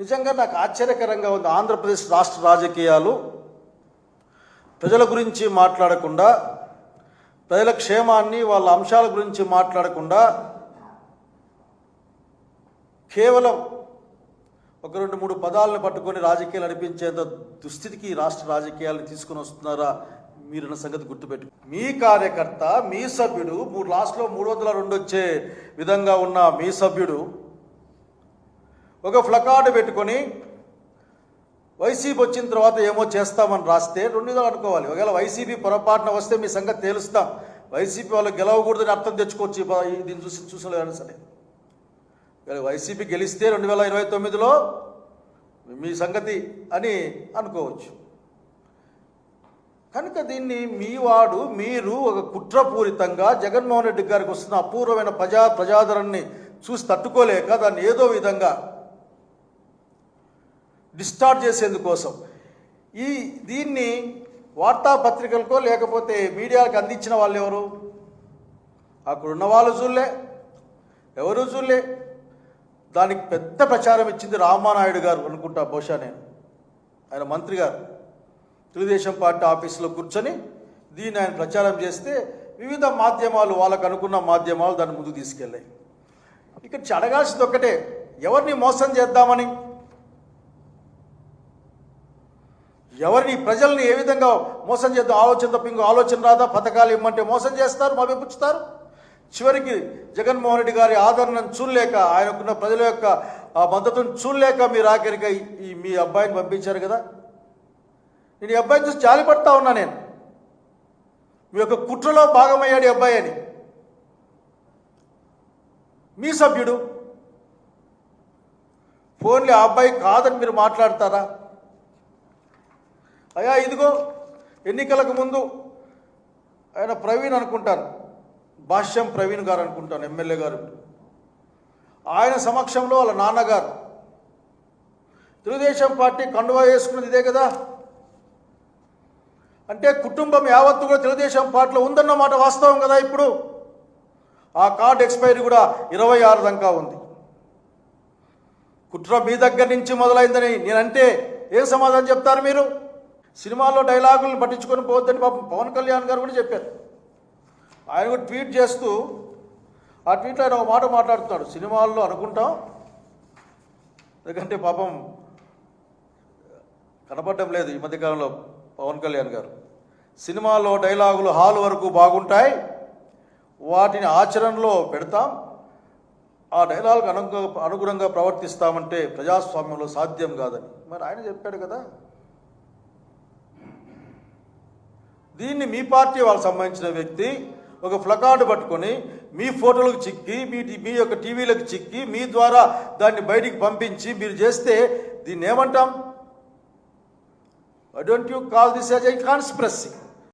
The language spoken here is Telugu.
నిజంగా నాకు ఆశ్చర్యకరంగా ఉంది. ఆంధ్రప్రదేశ్ రాష్ట్ర రాజకీయాలు. ప్రజల గురించి మాట్లాడకుండా ప్రజల క్షేమాన్ని వాళ్ళ అంశాల గురించి మాట్లాడకుండా కేవలం ఒక రెండు మూడు పదాలను పట్టుకొని రాజకీయాలు నడిపించేంత దుస్థితికి రాష్ట్ర రాజకీయాలను తీసుకుని వస్తున్నారా మీరన్న సంగతి గుర్తుపెట్టు. మీ కార్యకర్త మీ సభ్యుడు మూడు లాస్ట్లో మూడు వందల రెండు వచ్చే విధంగా ఉన్న మీ సభ్యుడు ఒక ఫ్లకార్డ్ పెట్టుకొని వైసీపీ వచ్చిన తర్వాత ఏమో చేస్తామని రాస్తే రెండు విధాలు అనుకోవాలి. ఒకవేళ వైసీపీ పొరపాటున వస్తే మీ సంగతి తేలుస్తాం. వైసీపీ వాళ్ళు గెలవకూడదని అర్థం తెచ్చుకోవచ్చు. దీన్ని చూసి చూసలేను సరే. వైసీపీ గెలిస్తే రెండు వేల ఇరవై తొమ్మిదిలో మీ సంగతి అని అనుకోవచ్చు. కనుక దీన్ని మీ వాడు మీరు ఒక కుట్రపూరితంగా జగన్మోహన్ రెడ్డి గారికి వస్తున్న అపూర్వమైన ప్రజా ప్రజాదరణని చూసి తట్టుకోలేక దాన్ని ఏదో విధంగా డిస్టార్ట్ చేసేందుకోసం. ఈ దీన్ని వార్తాపత్రికలకో లేకపోతే మీడియాలకు అందించిన వాళ్ళు ఎవరు? అక్కడ ఉన్న వాళ్ళు చూడలే. ఎవరు చూడలే? దానికి పెద్ద ప్రచారం ఇచ్చింది రామానాయుడు గారు అనుకుంటా బహుశా నేను. ఆయన మంత్రి గారు. తెలుగుదేశం పార్టీ ఆఫీసులో కూర్చొని దీన్ని ఆయన ప్రచారం చేస్తే వివిధ మాధ్యమాలు వాళ్ళకు అనుకున్న మాధ్యమాలు దాన్ని ముందుకు తీసుకెళ్ళాయి. ఇక్కడ అడగాల్సింది ఒక్కటే ఎవరిని మోసం చేద్దామని? ఎవరిని ప్రజల్ని ఏ విధంగా మోసం చేద్దాం ఆలోచన తప్ప ఇంకో ఆలోచన రాదా? పథకాలు ఇమ్మంటే మోసం చేస్తారు మభ్యపుచ్చుతారు చివరికి జగన్మోహన్ రెడ్డి గారి ఆదరణను చూడలేక ఆయనకున్న ప్రజల యొక్క ఆ మద్దతును చూడలేక మీరు ఆఖరిగా ఈ- ఈ మీ అబ్బాయిని పంపించారు కదా? నేను ఈ అబ్బాయిని చూసి జాలిపడతా ఉన్నా నేను. మీ యొక్క కుట్రలో భాగమయ్యాడు ఈ అబ్బాయి అని. మీ సభ్యుడు. ఫోన్లే ఆ అబ్బాయి కాదని మీరు మాట్లాడతారా? అయ్యా ఇదిగో ఎన్నికలకు ముందు ఆయన ప్రవీణ్ అనుకుంటాను. భాష్యం ప్రవీణ్ గారు అనుకుంటాను ఎమ్మెల్యే గారు. ఆయన సమక్షంలో వాళ్ళ నాన్నగారు. తెలుగుదేశం పార్టీ కండువా వేసుకున్నది ఇదే కదా? అంటే కుటుంబం యావత్తు కూడా తెలుగుదేశం పార్టీలో ఉందన్నమాట వాస్తవం కదా ఇప్పుడు? ఆ కార్డు ఎక్స్పైరీ కూడా ఇరవై ఆరు దాకా ఉంది. కుట్ర మీ దగ్గర నుంచి మొదలైందని నేనంటే ఏం సమాధానం చెప్తారు మీరు? సినిమాల్లో డైలాగులను పట్టించుకొని పోవద్దని పాపం పవన్ కళ్యాణ్ గారు కూడా చెప్పారు. ఆయన కూడా ట్వీట్ చేస్తూ ఆ ట్వీట్లో ఆయన ఒక మాట మాట్లాడుతున్నాడు. సినిమాల్లో అనుకుంటాం ఎందుకంటే పాపం కనపడడం లేదు ఈ మధ్యకాలంలో పవన్ కళ్యాణ్ గారు. సినిమాలో డైలాగులు హాల్ వరకు బాగుంటాయి వాటిని ఆచరణలో పెడతాం ఆ డైలాగ్ అనుగు అనుగుణంగా ప్రవర్తిస్తామంటే ప్రజాస్వామ్యంలో సాధ్యం కాదని. మరి ఆయన చెప్పాడు కదా దీన్ని మీ పార్టీ వాళ్ళకి సంబంధించిన వ్యక్తి ఒక ఫ్లకార్డు పట్టుకొని మీ ఫోటోలకు చిక్కి మీ మీ యొక్క టీవీలకు చిక్కి మీ ద్వారా దాన్ని బయటికి పంపించి మీరు చేస్తే దీన్ని ఏమంటాం I don't you call this as I conspiracy